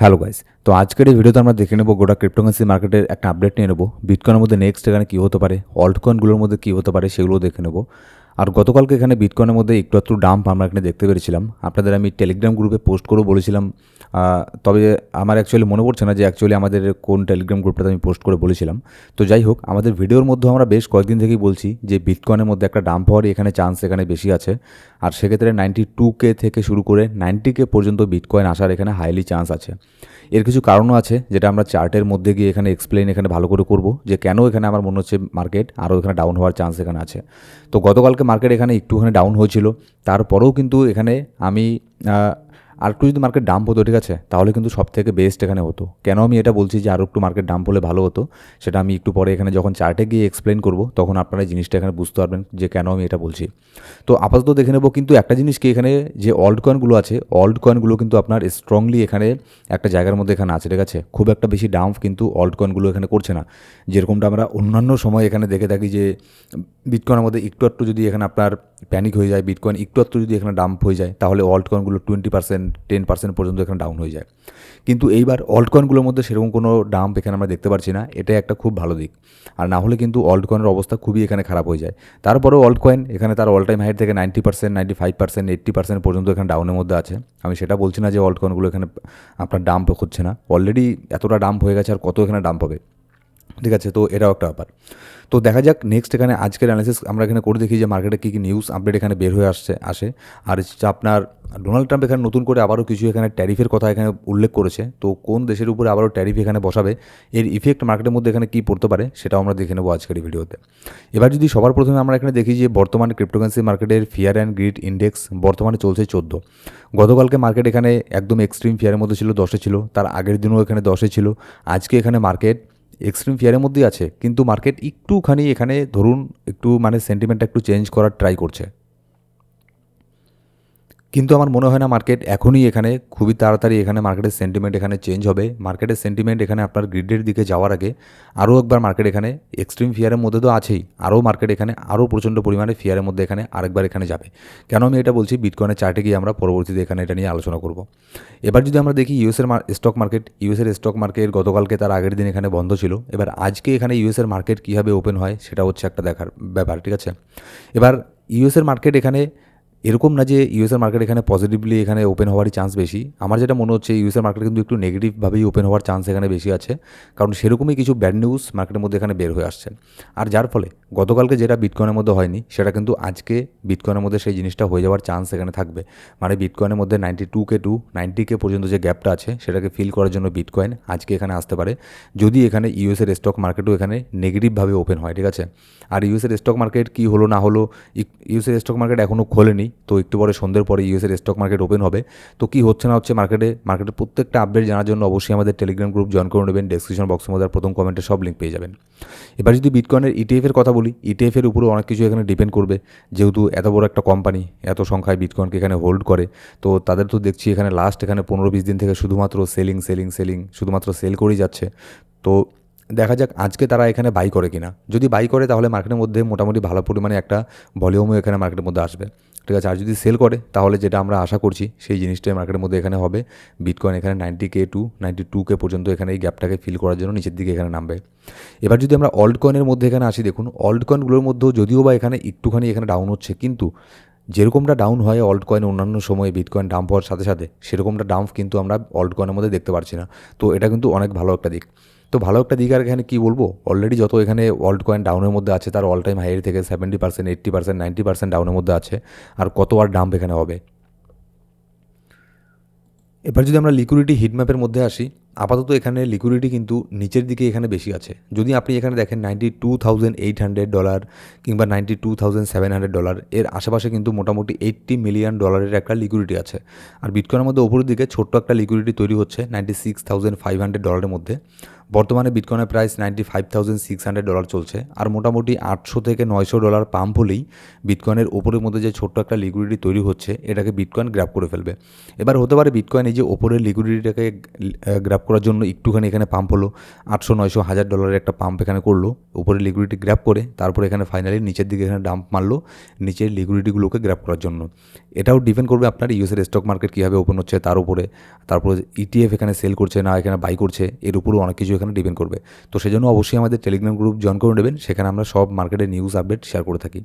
Hello guys তো আজকের এই ভিডিওতে আমরা দেখে নেব গোটা ক্রিপ্টোকারেন্সি মার্কেটের একটা আপডেট নিয়ে নেব। বিটকয়েনের মধ্যে নেক্সট এখানে কী হতে পারে? অল্টকয়েনগুলোর মধ্যে কী হতে পারে? সেগুলো দেখে নেব। আর গতকালকে এখানে বিটকয়েনের মধ্যে একটু একটু ডাম্প আমরা এখানে দেখতে পেরেছিলাম। আপনাদের আমি টেলিগ্রাম গ্রুপে পোস্ট করেও বলেছিলাম। তবে আমার অ্যাকচুয়ালি মনে পড়ছে না যে অ্যাকচুয়ালি আমাদের কোন টেলিগ্রাম গ্রুপটাতে আমি পোস্ট করে বলেছিলাম। তো যাই হোক, আমাদের ভিডিওর মধ্যে আমরা বেশ কয়েকদিন থেকেই বলছি যে বিটকয়েনের মধ্যে একটা ডাম্প হওয়ারই এখানে চান্স এখানে বেশি আছে। আর সেক্ষেত্রে নাইনটি টু কে থেকে শুরু করে নাইনটি কে পর্যন্ত বিটকয়েন আসার এখানে হাইলি চান্স আছে। এর কিছু কারণও আছে যেটা আমরা চার্টের মধ্যে গিয়ে এখানে এক্সপ্লেন এখানে ভালো করে করব যে কেন এখানে আমার মনে হচ্ছে মার্কেট আরও এখানে ডাউন হওয়ার চান্স এখানে আছে। তো গতকালকে মার্কেট এখানে একটুখানি ডাউন হয়েছিল। তারপরেও কিন্তু এখানে আমি আর একটু যদি মার্কেট ডাম্প হতো, ঠিক আছে? তাহলে কিন্তু সব থেকে বেস্ট এখানে হতো। কেন আমি এটা বলছি যে আরও একটু মার্কেট ডাম্প হলে ভালো হতো? সেটা আমি একটু পরে এখানে যখন চার্টে গিয়ে এক্সপ্লেন করব, তখন আপনারা জিনিসটা এখানে বুঝতে পারবেন যে কেন আমি এটা বলছি। তো আপাতত দেখে নেব কিন্তু একটা জিনিস কি এখানে যে অল্ড কয়েনগুলো আছে অল্ড কয়েনগুলো কিন্তু আপনার স্ট্রংলি এখানে একটা জায়গার মধ্যে এখানে আছে, ঠিক আছে? খুব একটা বেশি ডাম্প কিন্তু অল্ড কয়েনগুলো এখানে করছে না। যেরকমটা আমরা অন্যান্য সময় এখানে দেখে থাকি যে বিটকয়েনের মধ্যে একটু একটু যদি এখানে আপনার প্যানিক হয়ে যায় বিটকয়েন একটু একটু যদি এখানে ডাম্প হয়ে যায়, তাহলে অল্ট কয়েনগুলো টোয়েন্টি পার্সেন্ট টেন পার্সেন্ট পর্যন্ত এখানে ডাউন হয়ে যায়। কিন্তু এইবার অল্ট কয়েনগুলোর মধ্যে সেরকম কোনো ডাম্প এখানে আমরা দেখতে পারছি না এটা একটা খুব ভালো দিক। আর না হলে কিন্তু অল্ট কয়েনের অবস্থা খুবই এখানে খারাপ হয়ে যায়। তারপরেও অল্ট কয়েন এখানে তার অল টাইম হাইট থেকে ninety percent ninety five percent eighty percent পর্যন্ত এখানে ডাউনের মধ্যে আছে। আমি সেটা বলছি না যে অল্ট কয়েনগুলো এখানে আপনার ডাম্প হচ্ছে না। অলরেডি এতটা ডাম্প হয়ে গেছে আর কত এখানে ডাম্প হবে? ঠিক আছে, তো এটাও একটা ব্যাপার। তো দেখা যাক নেক্সট এখানে আজকের অ্যানালিসিস আমরা এখানে করে দেখি যে মার্কেটে কী কী নিউজ আপডেট এখানে বের হয়ে আসছে, আসে। আর আপনার ডোনাল্ড ট্রাম্প এখানে নতুন করে আবারও কিছু এখানে ট্যারিফের কথা এখানে উল্লেখ করেছে। তো কোন দেশের উপরে আবারও ট্যারিফ এখানে বসাবে, এর ইফেক্ট মার্কেটের মধ্যে এখানে কী পড়তে পারে, সেটাও আমরা দেখে নেব আজকের ভিডিওতে এবার যদি সবার প্রথমে আমরা এখানে দেখি যে বর্তমানে ক্রিপ্টোকারেন্সি মার্কেটের ফিয়ার অ্যান্ড গ্রিড ইন্ডেক্স বর্তমানে চলছে চোদ্দ। গতকালকে মার্কেট এখানে একদম এক্সট্রিম ফিয়ারের মধ্যে ছিল, দশে ছিল, তার আগের দিনও এখানে দশে ছিল। আজকে এখানে মার্কেট এক্সট্রিম ফিয়ারের মধ্যেই আছে, কিন্তু মার্কেট একটুখানি এখানে ধরুন একটু মানে সেন্টিমেন্টটা একটু চেঞ্জ করার ট্রাই করছে। কিন্তু আমার মনে হয় না মার্কেট এখনই এখানে খুবই তাড়াতাড়ি এখানে মার্কেটের সেন্টিমেন্ট এখানে চেঞ্জ হবে। মার্কেটের সেন্টিমেন্ট এখানে আপনার গ্রিডের দিকে যাওয়ার আগে আরও একবার মার্কেট এখানে এক্সট্রিম ফিয়ারের মধ্যে তো আছেই। আরও মার্কেট এখানে আরও প্রচণ্ড পরিমাণে ফিয়ারের মধ্যে এখানে আরেকবার এখানে যাবে। কেন আমি এটা বলছি? বিটকয়েনের চার্টে গিয়ে আমরা পরবর্তীতে এখানে এটা নিয়ে আলোচনা করব। এবার যদি আমরা দেখি ইউএসের স্টক মার্কেট ইউএসের স্টক মার্কেট গতকালকে তার আগের দিন এখানে বন্ধ ছিল। এবার আজকে এখানে ইউএসের মার্কেট কীভাবে ওপেন হয় সেটা হচ্ছে একটা দেখার ব্যাপার, ঠিক আছে? এবার ইউএসের মার্কেট এখানে এরকম না যে ইউএসের মার্কেট এখানে পজিটিভলি এখানে ওপেন হওয়ারই চান্স বেশি। আমার যেটা মনে হচ্ছে ইউএসের মার্কেট কিন্তু একটু নেগেটিভভাবেই ওপেন হওয়ার চান্স এখানে বেশি আছে। কারণ সেরকমই কিছু ব্যাড নিউজ মার্কেটের মধ্যে এখানে বের হয়ে আসছে। আর যার ফলে গতকালকে যেটা বিটকয়েনের মধ্যে হয়নি, সেটা কিন্তু আজকে বিটকয়েনের মধ্যে সেই জিনিসটা হয়ে যাওয়ার চান্স এখানে থাকবে। মানে বিটকয়েনের মধ্যে ninety two K to ninety K পর্যন্ত যে গ্যাপটা আছে, সেটাকে ফিল করার জন্য বিটকয়েন আজকে এখানে আসতে পারে। যদি এখানে ইউএসের স্টক মার্কেটও এখানে নেগেটিভভাবে ওপেন হয়, ঠিক আছে? আর ইউএসের স্টক মার্কেট কী হলো না হলো ইউএসের স্টক মার্কেট এখনও খোলেনি। তো একটু পরে সন্ধ্যের পরে ইউএসের স্টক মার্কেট ওপেন হবে। তো কী হচ্ছে না হচ্ছে মার্কেটে মার্কেটের প্রত্যেকটা আপডেট জানার জন্য অবশ্যই আমাদের টেলিগ্রাম গ্রুপ জয়েন করে নেবেন। ডেসক্রিপশন বক্সের মধ্যে প্রথম কমেন্টে সব লিঙ্ক পেয়ে যাবেন। এবার যদি বিটকয়েনের ইটিএফের কথা বলি ইটিএফের উপরে অনেক কিছু এখানে ডিপেন্ড করবে। যেহেতু এত বড় একটা কোম্পানি এত সংখ্যায় বিটকয়েনকে এখানে হোল্ড করে, তো তাদের তো দেখছি এখানে লাস্ট এখানে পনেরো বিশ দিন থেকে শুধুমাত্র সেলিং সেলিং সেলিং শুধুমাত্র সেল করেই যাচ্ছে। তো দেখা যাক আজকে তারা এখানে বাই করে কিনা। যদি বাই করে, তাহলে মার্কেটের মধ্যে মোটামুটি ভালো পরিমাণে একটা ভলিউমও এখানে মার্কেটের মধ্যে আসবে। ঠিক আছে, আর যদি সেল করে, তাহলে যেটা আমরা আশা করছি, সেই জিনিসটাই মার্কেটের মধ্যে এখানে হবে। বিটকয়েন এখানে ninety K to ninety two K পর্যন্ত এখানে এই গ্যাপটাকে ফিল করার জন্য নিচের দিকে এখানে নামবে। এবার যদি আমরা অল্ড কয়েনের মধ্যে এখানে আসি, দেখুন অল্ড কয়েনগুলোর মধ্যেও যদিও বা এখানে একটুখানি এখানে ডাউন হচ্ছে, কিন্তু যেরকমটা ডাউন হয় অল্ড কয়েন অন্যান্য সময়ে বিটকয়েন ডাম্প হওয়ার সাথে সাথে, সেরকমটা ডাম্প কিন্তু আমরা অল্ড কয়েনের মধ্যে দেখতে পারছি না। তো এটা কিন্তু অনেক ভালো একটা দিক। তো ভালো একটা দিক আর এখানে কী বলব? অলরেডি যত এখানে ওয়ার্ল্ড কয়েন ডাউনের মধ্যে আছে, তার অল টাইম হাইয়ের থেকে seventy percent eighty percent ninety percent ডাউনের মধ্যে আছে, আর কত আর ডাম্প এখানে হবে? এবার যদি আমরা লিকুইডিটি হিটম্যাপের মধ্যে আসি আপাতত এখানে লিকুইডিটি কিন্তু নিচের দিকে এখানে বেশি আছে। যদি আপনি এখানে দেখেন ninety two thousand eight hundred dollar কিংবা ninety two thousand seven hundred dollar এর আশেপাশে কিন্তু মোটামুটি এইট্টি মিলিয়ন ডলারের একটা লিকুইডিটি আছে। আর বিটকয়েনের মধ্যে ওপরের দিকে ছোট্ট একটা লিকুইডিটি তৈরি হচ্ছে ninety six thousand five hundred ডলারের মধ্যে। বর্তমানে বিটকয়েনের price ninety five thousand six hundred dollar চলছে। আর মোটামুটি আটশো থেকে নয়শো ডলার পাম্প হলেই বিটকয়েনের ওপরের মধ্যে যে ছোট্ট একটা লিকুইডিটি তৈরি হচ্ছে, এটাকে বিটকয়েন গ্র্যাপ করে ফেলবে। এবার হতে পারে বিটকয়েন এই যে ওপরের লিকুইডিটিটাকে গ্র্যাপ করার জন্য একটুখানি এখানে পাম্প হলো। আটশো, নয়শো, হাজার ডলারের একটা পাম্প এখানে করল। উপরের লিকুইডিটি গ্র্যাপ করে, তারপরে এখানে ফাইনালি নিচের দিকে এখানে ডাম্প মারলো, নিচের লিকুইডিটিগুলোকে গ্র্যাপ করার জন্য। এটাও ডিপেন্ড করবে আপনার ইউএসের স্টক মার্কেট কীভাবে ওপেন হচ্ছে, তার উপরে। তারপরে ইটিএফ এখানে সেল করছে না, এখানে বাই করছে, এর উপরও অনেক কিছু এখানে ডিপেন্ড করবে। তো সেজন্য অবশ্যই আমাদের টেলিগ্রাম গ্রুপ জয়েন করে নেবেন, সেখানে আমরা সব মার্কেটের নিউজ আপডেট শেয়ার করে থাকি।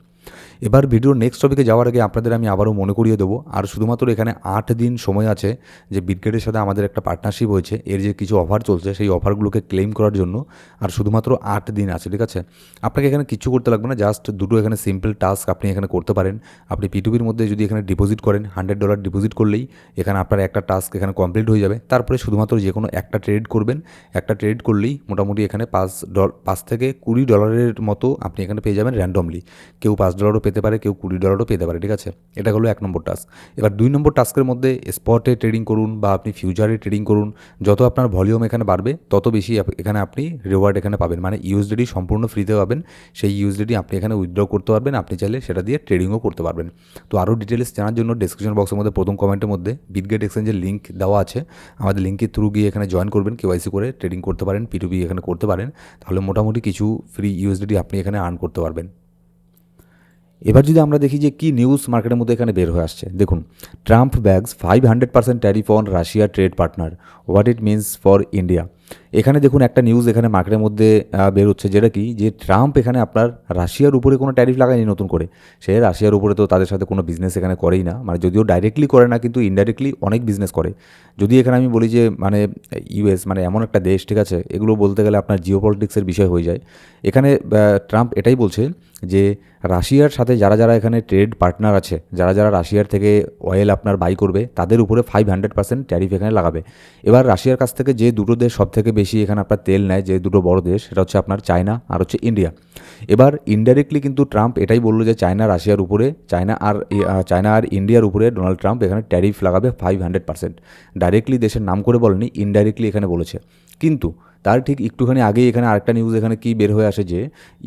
এবার ভিডিওর নেক্সট টপিকে যাওয়ার আগে আপনাদের আমি আবারও মনে করিয়ে দেবো, আর শুধুমাত্র এখানে আট দিন সময় আছে যে বিটগেটের সাথে আমাদের একটা পার্টনারশিপ হয়েছে, এর যে কিছু অফার চলছে সেই অফারগুলোকে ক্লেম করার জন্য, আর শুধুমাত্র আট দিন আছে, ঠিক আছে? আপনাকে এখানে কিছু করতে লাগবে না জাস্ট দুটো এখানে সিম্পল টাস্ক আপনি এখানে করতে পারেন। আপনি পিটুপির মধ্যে যদি এখানে ডিপোজিট করেন হান্ড্রেড ডলার ডিপোজিট করলেই এখানে আপনার একটা টাস্ক এখানে কমপ্লিট হয়ে যাবে। তারপরে শুধুমাত্র যে কোনো একটা ট্রেড করবেন, একটা ট্রেড করলেই মোটামুটি এখানে পাঁচ ডল পাঁচ থেকে কুড়ি ডলারের মতো আপনি এখানে পেয়ে যাবেন র্যান্ডমলি কেউ পাঁচ ডলারও পেতে পারে, কেউ কুড়ি ডলারও পেতে পারে, ঠিক আছে? এটা হলো এক নম্বর টাস্ক এবার দুই নম্বর টাস্কের মধ্যে স্পটে ট্রেডিং করুন বা আপনি ফিউচারে ট্রেডিং করুন। যত আপনার ভলিউম এখানে বাড়বে, তত বেশি এখানে আপনি রিওয়ার্ড এখানে পাবেন। মানে ইউএসডিডি সম্পূর্ণ ফ্রিতে পাবেন। সেই ইউএসডিডি আপনি এখানে উইথড্র করতে পারবেন। আপনি চাইলে সেটা দিয়ে ট্রেডিংও করতে পারবেন। তো আরও ডিটেলস জানার জন্য ডিসক্রিপশন বক্সের মধ্যে প্রথম কমেন্টের মধ্যে বিটগেট এক্সচেঞ্জের লিঙ্ক দেওয়া আছে। আমাদের লিঙ্কের থ্রু গিয়ে এখানে জয়েন করবেন কেওয়াইসি করে ট্রেডিং করতে পারেন পিটুপি এখানে করতে পারেন। তাহলে মোটামুটি কিছু ফ্রি ইউএসডিটি আপনি এখানে আর্ন করতে পারবেন। এবার যদি আমরা দেখি যে কি নিউজ মার্কেটের মধ্যে এখানে বের হয়ে আসছে, দেখুন Trump backs five hundred percent tariff on Russia trade partner what it means for India এখানে দেখুন একটা নিউজ এখানে মার্কেটের মধ্যে আহ, বের হচ্ছে যেটা কি? যে ট্রাম্প এখানে আপনার রাশিয়ার উপরে কোনো ট্যারিফ লাগায়নি নতুন করে। সে রাশিয়ার উপরে তো তাদের সাথে কোনো বিজনেস এখানে করেই না। মানে যদিও ডাইরেক্টলি করে না কিন্তু ইনডাইরেক্টলি অনেক বিজনেস করে। যদি এখানে আমি বলি যে মানে ইউএস মানে এমন একটা দেশ ঠিক আছে? এগুলো বলতে গেলে আপনার জিও পলিটিক্সের বিষয় হয়ে যায়। এখানে ট্রাম্প এটাই বলছে যে রাশিয়ার সাথে যারা যারা এখানে ট্রেড পার্টনার আছে যারা যারা রাশিয়ার থেকে অয়েল আপনার বাই করবে তাদের উপরে ফাইভ হান্ড্রেড পার্সেন্ট ট্যারিফ এখানে লাগাবে। এবার রাশিয়ার কাছ থেকে যে দুটো দেশ সব থেকে বেশি এখানে আপনার তেল নেয় যে দুটো বড় দেশ, সেটা হচ্ছে আপনার চায়না আর হচ্ছে ইন্ডিয়া। এবার ইনডাইরেক্টলি কিন্তু ট্রাম্প এটাই বলল যে চায়না, রাশিয়ার উপরে, চায়না আর চায়না আর ইন্ডিয়ার উপরে ডোনাল্ড ট্রাম্প এখানে ট্যারিফ লাগাবে ফাইভ হান্ড্রেড পার্সেন্ট ডাইরেক্টলি দেশের নাম করে বলেনি ইনডাইরেক্টলি এখানে বলেছে। কিন্তু তার ঠিক একটুখানি আগেই এখানে আরেকটা নিউজ এখানে কি বের হয়ে আসে যে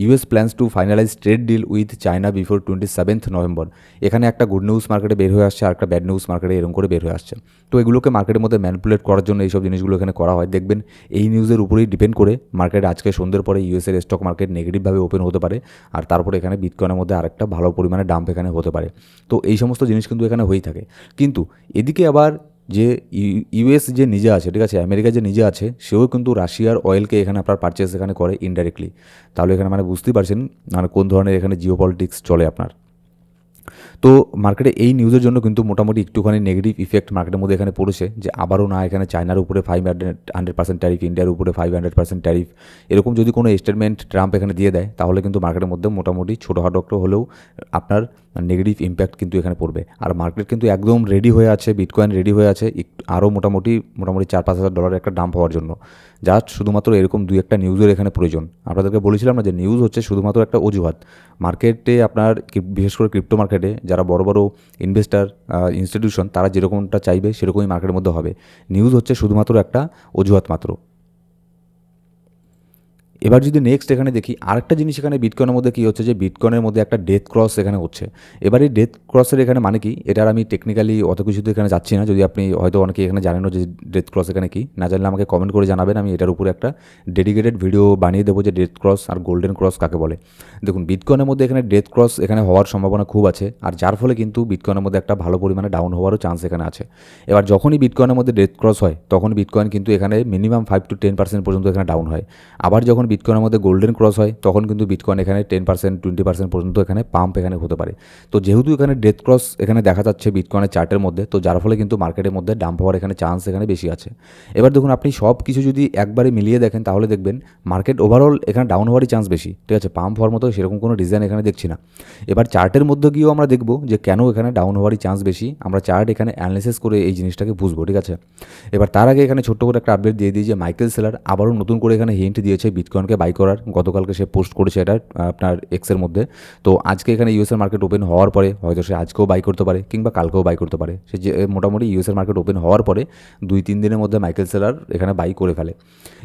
US plans to finalize trade deal with China before twenty seventh November এখানে একটা গুড নিউজ মার্কেটে বের হয়ে আসছে আর একটা ব্যাড নিউজ মার্কেটে এরকম করে বের হয়ে আসছে। তো এগুলোকে মার্কেটের মধ্যে ম্যানিপুলেট করার জন্য এইসব জিনিসগুলো এখানে করা হয়। দেখবেন এই নিউজের উপরেই ডিপেন্ড করে মার্কেট আজকে সন্ধ্যের পরে ইউএসের স্টক মার্কেট নেগেটিভভাবে ওপেন হতে পারে। আর তারপরে এখানে বিটকয়েনের মধ্যে আরেকটা ভালো পরিমাণে ডাম্প এখানে হতে পারে। তো এই সমস্ত জিনিস কিন্তু এখানে হয়েই থাকে। কিন্তু এদিকে আবার যে ইউএস যে নিজে আছে, ঠিক আছে, আমেরিকা যে নিজে আছে, সেও কিন্তু রাশিয়ার অয়েলকে এখানে আপনার পারচেস এখানে করে ইনডাইরেক্টলি তাহলে এখানে মানে বুঝতেই পারছেন মানে কোন ধরনের এখানে জিও চলে আপনার। তো মার্কেটে এই নিউজের জন্য কিন্তু মোটামুটি একটুখানি নেগেটিভ ইফেক্ট মার্কেটের মধ্যে এখানে পড়েছে যে আবারও না এখানে চায়নার উপরে ফাইভ হান্ড্রেড পার্সেন্ট ট্যারিফ ইন্ডিয়ার উপরে ফাইভ হান্ড্রেড পার্সেন্ট ট্যারিফ এরকম যদি কোনো স্টেটমেন্ট ট্রাম্প এখানে দিয়ে দেয়, তাহলে কিন্তু মার্কেটের মধ্যে মোটামুটি ছোটোখাটো একটা হলেও আপনার নেগেটিভ ইম্প্যাক্ট কিন্তু এখানে পড়বে। আর মার্কেট কিন্তু একদম রেডি হয়ে আছে বিটকয়েন রেডি হয়ে আছে আরও মোটামুটি মোটামুটি চার পাঁচ হাজার ডলারের একটা দাম পাওয়ার জন্য। জাস্ট শুধুমাত্র এরকম দুই একটা নিউজের এখানে প্রয়োজন। আপনাদেরকে বলেছিলাম না যে নিউজ হচ্ছে শুধুমাত্র একটা অজুহাত। মার্কেটে আপনার বিশেষ করে ক্রিপ্টো মার্কেটে যারা বড় বড় ইনভেস্টার ইনস্টিটিউশন তারা যেরকমটা চাইবে সেরকমই মার্কেটের মধ্যে হবে। নিউজ হচ্ছে শুধুমাত্র একটা অজুহাত মাত্র। এবার যদি নেক্সট এখানে দেখি, আরেকটা জিনিস এখানে বিটকয়েনের মধ্যে কী হচ্ছে যে বিটকয়েনের মধ্যে একটা ডেথ ক্রস এখানে হচ্ছে। এবার এই ডেথ ক্রসের এখানে মানে কি? এটার আমি টেকনিক্যালি অত কিছুতে এখানে যাচ্ছি না। যদি আপনি হয়তো অনেকে এখানে জানেনও যে ডেথ ক্রস এখানে কি? না জানলে আমাকে কমেন্ট করে জানাবেন। আমি এটার উপরে একটা ডেডিকেটেড ভিডিও বানিয়ে দেবো যে ডেথ ক্রস আর গোল্ডেন ক্রস কাকে বলে। দেখুন বিটকয়েনের মধ্যে এখানে ডেথ ক্রস এখানে হওয়ার সম্ভাবনা খুব আছে, আর যার ফলে কিন্তু বিটকয়েনের মধ্যে একটা ভালো পরিমাণে ডাউন হওয়ারও চান্স এখানে আছে। এবার যখনই বিটকয়েনের মধ্যে ডেথ ক্রস হয়, তখন বিটকয়েন কিন্তু এখানে minimum five to ten percent পর্যন্ত এখানে ডাউন হয়। আবার যখন বিটকয়েনের মধ্যে গোল্ডেন ক্রস হয়, তখন কিন্তু বিটকয়েন এখানে টেন পার্সেন্ট টোয়েন্টি পার্সেন্ট পর্যন্ত এখানে পাম্প এখানে হতে পারে। তো যেহেতু এখানে ডেথ ক্রস এখানে দেখা যাচ্ছে বিটকয়েনের চার্টের মধ্যে, তো যার ফলে কিন্তু মার্কেটের মধ্যে ডাম্প হওয়ার এখানে চান্স এখানে বেশি আছে। এবার দেখুন, আপনি সব কিছু যদি একবারে মিলিয়ে দেখেন, তাহলে দেখবেন মার্কেট ওভারঅল এখানে ডাউন হওয়ারই চান্স বেশি। ঠিক আছে পাম্প হওয়ার মতো সেরকম কোনো ডিজাইন এখানে দেখছি না। এবার চার্টের মধ্যে গিয়েও আমরা দেখব যে কেন এখানে ডাউন হওয়ারই চান্স বেশি। আমরা চার্ট এখানে অ্যানালিসিস করে এই জিনিসটাকে বুঝব, ঠিক আছে? এবার তার আগে এখানে ছোট্ট করে একটা আপডেট দিয়ে দিই যে মাইকেল সেলার আবারও নতুন করে এখানে হিন্ট দিয়েছে বিটকয়েন বিটকয়েনকে বাই করার, গতকালকে সে পোস্ট করেছে এটা, আপনার এক্সের মধ্যে। তো আজকে এখানে ইউএসএর মার্কেট ওপেন হওয়ার পরে, হয়তো সে আজকেও বাই করতে পারে, কিংবা কালকেও বাই করতে পারে। সে যে, মোটামুটি ইউএসএর মার্কেট ওপেন হওয়ার পরে, দুই তিন দিনের মধ্যে মাইকেল সেলার এখানে বাই করে ফেলে।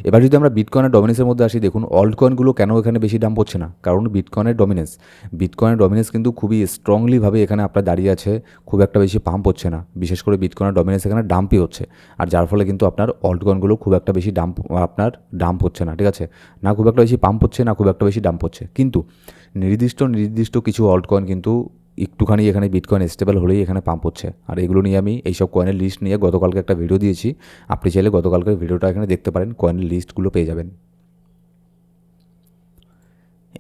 এবার যদি আমরা বিটকয়েনের ডমিনেন্সের মধ্যে আসি, দেখুন অল্ট কয়েনগুলো কেন এখানে বেশি দাম পড়ছে না? কারণ বিটকয়েনের ডমিনেন্স বিটকয়েনের ডমিনেন্স কিন্তু খুবই স্ট্রংলিভাবে এখানে আপনার দাঁড়িয়ে আছে, খুব একটা বেশি পাম্প হচ্ছে না। বিশেষ করে বিটকয়েনের ডমিনেন্স এখানে ডাম্পই হচ্ছে। আর যার ফলে কিন্তু আপনার অল্ট কয়েনগুলো খুব একটা বেশি ডাম্প আপনার ডাম্প হচ্ছে না, ঠিক আছে? না, খুব একটা বেশি পাম্প হচ্ছে না, খুব একটা বেশি ডাম্প হচ্ছে। কিন্তু নির্দিষ্ট নির্দিষ্ট কিছু অল্ট কয়েন কিন্তু একটুখানি এখানে বিটকয়েন স্টেবল হলেই এখানে পাম্প হচ্ছে। আর এগুলো নিয়ে আমি এইসব কয়েনের লিস্ট নিয়ে গতকালকে একটা ভিডিও দিয়েছি। আপনি চাইলে গতকালকে ভিডিওটা এখানে দেখতে পারেন। কয়েনের লিস্টগুলো পেয়ে যাবেন।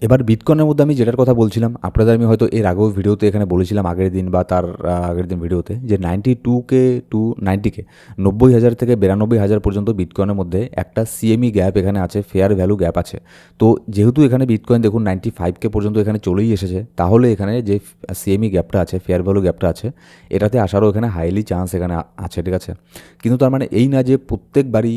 এবার বিটকয়েনের মধ্যে আমি যেটার কথা বলছিলাম, আপনাদের আমি হয়তো এর আগেও ভিডিওতে এখানে বলেছিলাম, আগের দিন বা তার আগের দিন ভিডিওতে, যে নাইনটি টুকে টু নাইনটিকে নব্বই হাজার থেকে বিরানব্বই হাজার পর্যন্ত বিটকয়েনের মধ্যে একটা সিএমই গ্যাপ এখানে আছে ফেয়ার ভ্যালু গ্যাপ আছে। তো যেহেতু এখানে বিটকয়েন দেখুন নাইনটি ফাইভকে পর্যন্ত এখানে চলেই এসেছে, তাহলে এখানে যে সিএমই গ্যাপটা আছে ফেয়ার ভ্যালু গ্যাপটা আছে, এটাতে আসারও এখানে হাইলি চান্স এখানে আছে, ঠিক আছে? কিন্তু তার মানে এই না যে প্রত্যেকবারই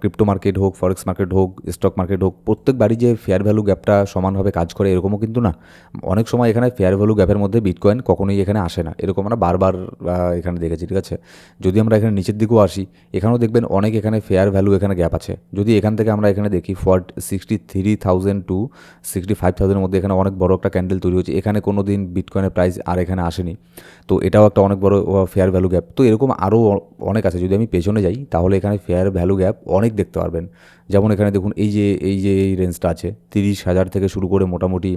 ক্রিপ্টো মার্কেট হোক ফরেক্স মার্কেট হোক স্টক মার্কেট হোক প্রত্যেকবারই যে ফেয়ার ভ্যালু গ্যাপটা সমানভাবে কাজ করে এরকমও কিন্তু না। অনেক সময় এখানে ফেয়ার ভ্যালু গ্যাপের মধ্যে বিটকয়েন কখনোই এখানে আসে না। এরকম আমরা বারবার এখানে দেখেছি, ঠিক আছে? যদি আমরা এখানে নিচের দিকেও আসি, এখানেও দেখবেন অনেক এখানে ফেয়ার ভ্যালু এখানে গ্যাপ আছে। যদি এখান থেকে আমরা এখানে দেখি fort sixty three thousand to sixty five থাউজেন্ডের মধ্যে এখানে অনেক বড় একটা ক্যান্ডেল তৈরি হয়েছে। এখানে কোনো দিন বিটকয়েনের প্রাইস আর এখানে আসেনি। তো এটাও একটা অনেক বড় ফেয়ার ভ্যালু গ্যাপ তো এরকম আরও অনেক আছে। যদি আমি পেছনে যাই, তাহলে এখানে ফেয়ার ভ্যালু গ্যাপ অনেক দেখতে পারবেন। যেমন এখানে দেখুন, এই যে এই যে, এই রেঞ্জটা আছে, তিরিশ হাজার থেকে শুরু করে মোটামুটি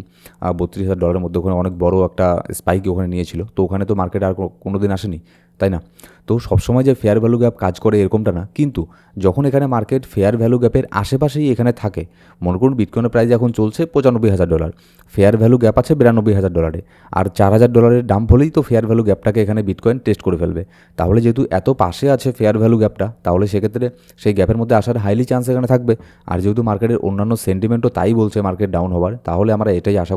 বত্রিশ হাজার ডলারের মধ্যে ওখানে অনেক বড় একটা স্পাইক ওখানে নিয়েছিল। তো ওখানে তো মার্কেট আর কোনো দিন আসেনি, তাই না? তো সবসময় যে ফেয়ার ভ্যালু গ্যাপ কাজ করে এরকমটা না। কিন্তু যখন এখানে মার্কেট ফেয়ার ভ্যালু গ্যাপের আশেপাশেই এখানে থাকে, মনে করুন বিটকয়েনের প্রাইস এখন চলছে পঁচানব্বই হাজার ডলার ফেয়ার ভ্যালু গ্যাপ আছে বিরানব্বই হাজার ডলারে আর চার হাজার ডলারের দাম হলেই তো ফেয়ার ভ্যালু গ্যাপটাকে এখানে বিটকয়েন টেস্ট করে ফেলবে। তাহলে যেহেতু এত পাশে আছে ফেয়ার ভ্যালু গ্যাপটা তাহলে সেক্ষেত্রে সেই গ্যাপের মধ্যে আসার হাইলি চান্স এখানে থাকবে। আর যেহেতু মার্কেটের অন্যান্য সেন্টিমেন্টও তাই বলছে মার্কেট ডাউন হওয়ার, তাহলে আমরা এটাই আশা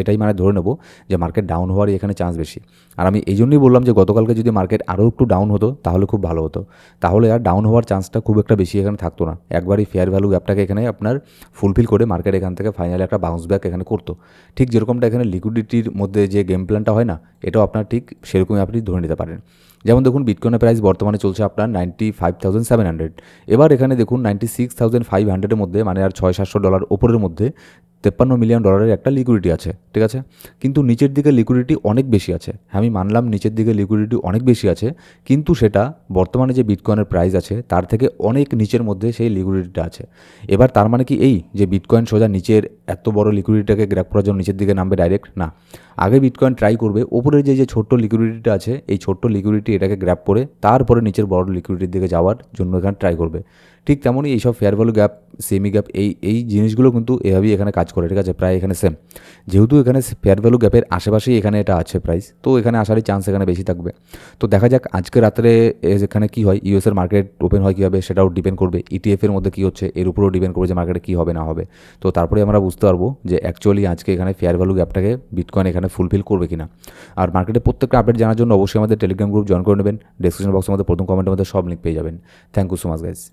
এটাই মানে ধরে নেব যে মার্কেট ডাউন হওয়ারই এখানে চান্স বেশি। আর আমি এই জন্যই বললাম যে গতকালকে যদি মার্কেট আরও একটু ডাউন হতো, তাহলে খুব ভালো হতো। তাহলে আর ডাউন হওয়ার চান্সটা খুব একটা বেশি এখানে থাকতো না। একবারই ফেয়ার ভ্যালু গ্যাপটাকে এখানে আপনার ফুলফিল করে মার্কেট এখান থেকে ফাইনালি একটা বাউন্স ব্যাক এখানে করতো। ঠিক যেরকমটা এখানে লিকুইডিটির মধ্যে যে গেম প্ল্যানটা হয় না, এটাও আপনার ঠিক সেরকমই আপনি ধরে নিতে পারেন। যেমন দেখুন বিটকয়েনের প্রাইস বর্তমানে চলছে আপনার ninety five thousand seven hundred এবার এখানে দেখুন নাইনটি সিক্স থাউজেন্ড ফাইভ হান্ড্রেডের মধ্যে মানে আর ছয় সাতশো ডলার ওপরের মধ্যে তেপ্পান্ন মিলিয়ন ডলারের একটা লিকুইডিটি আছে, ঠিক আছে? কিন্তু নিচের দিকে লিকুইডিটি অনেক বেশি আছে। আমি মানলাম নিচের দিকে লিকুইডিটি অনেক বেশি আছে, কিন্তু সেটা বর্তমানে যে বিটকয়েনের প্রাইস আছে, তার থেকে অনেক নিচের মধ্যে সেই লিকুইডিটিটা আছে। এবার তার মানে কি এই যে বিটকয়েন সোজা নিচের এত বড় লিকুইডিটিটাকে গ্র্যাপ করার জন্য নিচের দিকে নামবে ডাইরেক্ট না। আগে বিটকয়েন ট্রাই করবে, ওপরের যে যে ছোট্ট লিকুইডিটিটা আছে, এই ছোট্ট লিকুইডিটি এটাকে গ্র্যাপ করে তারপরে নিচের বড় লিকুইডিটির দিকে যাওয়ার জন্য এখানে ট্রাই করবে। ঠিক তেমনই এইসব fair value gap semi gap এই এই জিনিসগুলো কিন্তু এভাবেই এখানে কাজ করে, ঠিক আছে? প্রায় এখানে সেম যেহেতু এখানে ফেয়ার ভ্যালু গ্যাপের আশেপাশেই এখানে এটা আছে প্রাইস তো এখানে আসারই চান্স এখানে বেশি থাকবে। তো দেখা যাক আজকে রাত্রে এখানে কী হয় ইউএসের মার্কেট ওপেন হয় কীভাবে সেটাও ডিপেন্ড করবে। ইটিএফের মধ্যে কী হচ্ছে, এর উপরেও ডিপেন্ড করবে যে মার্কেটে কী হবে, না হবে। তো তারপরে আমরা বুঝতে পারব যে অ্যাকচুয়ালি আজকে এখানে ফেয়ার ভ্যালু গ্যাপটাকে বিটকয়েন এখানে ফুলফিল করবে কিনা। আর মার্কেটে প্রত্যেকটা আপডেট জানার জন্য অবশ্যই আমাদের টেলিগ্রাম গ্রুপ জয়েন করে নেবেন। ডিসক্রিপশন বক্সের মধ্যে প্রথম কমেন্টের মধ্যে সব লিঙ্ক পেয়ে যাবেন। Thank you so much guys